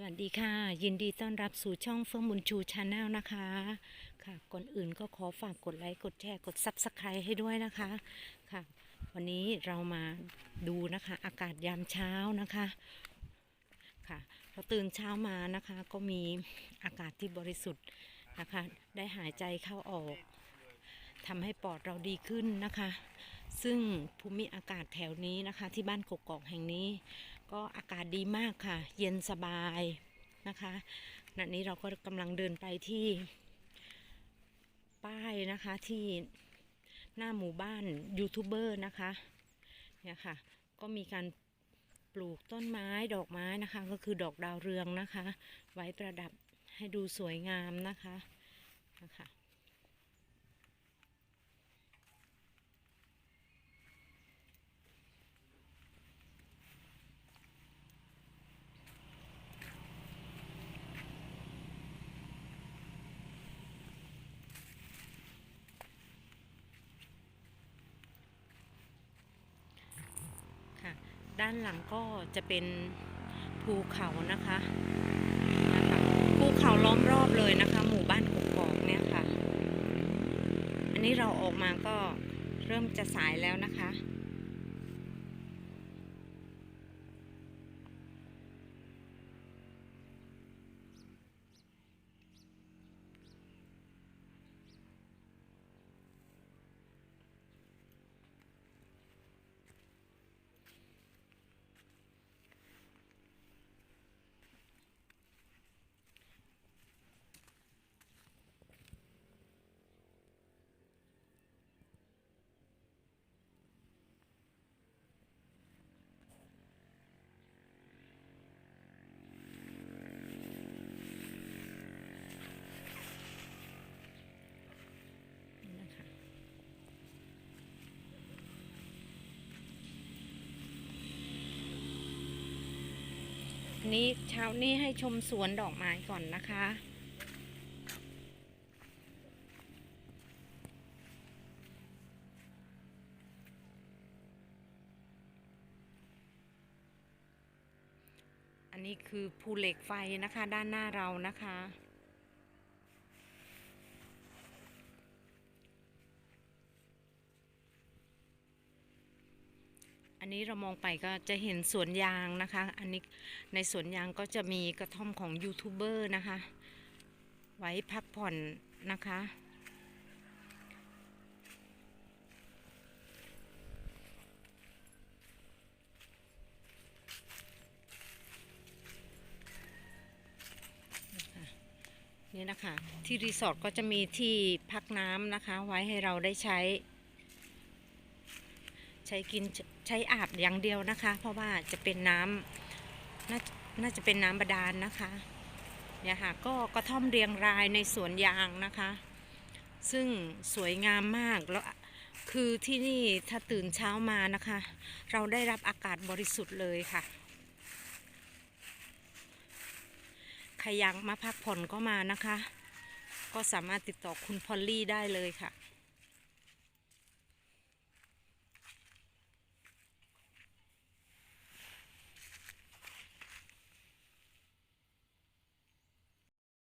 สวัสดีค่ะ ยินดีต้อนรับสู่ช่องเฟื่องบุญชูชาแนลนะคะค่ะ ก่อนอื่นก็ขอฝากกดไลค์กดแชร์กด Subscribe ให้ด้วยนะคะค่ะ วันนี้เรามาดูนะคะ อากาศยามเช้านะคะค่ะเราตื่นเช้ามานะคะ ก็มีอากาศที่บริสุทธิ์นะคะ ได้หายใจเข้าออกทำให้ปอดเราดีขึ้นนะคะ ซึ่งภูมิอากาศแถวนี้นะคะ ที่บ้านกกอกแห่งนี้ ก็อากาศดีมากค่ะ เย็นสบายนะคะขณะนี้เราก็กำลังเดินไปที่ ป้ายนะคะที่หน้าหมู่บ้านยูทูบเบอร์นะคะเนี่ยค่ะ ก็มีการปลูกต้นไม้ดอกไม้นะคะ ก็คือดอกดาวเรืองนะคะ ไว้ประดับให้ดูสวยงามนะคะนะคะ ค่ะ ด้านหลังก็จะเป็นภูเขานะคะนะคะภูเขาล้อมรอบเลยนะคะ หมู่บ้านกกอกเนี่ยค่ะ อันนี้เราออกมาก็เริ่มจะสายแล้วนะคะ นี้เช้านี้ให้ชมสวนดอกไม้ก่อนนะคะ อันนี้คือภูเหล็กไฟนะคะด้านหน้าเรานะคะ นนี้เรามองไปก็จะเห็นสวนยางนะคะ อันนี้ในสวนยางก็จะมีกระท่อมของยูทูบเบอร์นะคะ ไว้พักผ่อนนะคะ นี่นะคะ ที่รีสอร์ทก็จะมีที่พักน้ำนะคะ ไว้ให้เราได้ใช้ ใช้กินใช้อาบอย่างเดียวนะคะ เพราะว่าจะเป็นน้ำน่าน่าจะเป็นน้ำบาดาลนะคะเนี่ยค่ะก็กระท่อมเรียงรายในสวนยางนะคะ ซึ่งสวยงามมากแล้วคือที่นี่ถ้าตื่นเช้ามานะคะ เราได้รับอากาศบริสุทธิ์เลยค่ะใครอยากมาพักผ่อนก็มานะคะ ก็สามารถติดต่อคุณพอลลี่ได้เลยค่ะ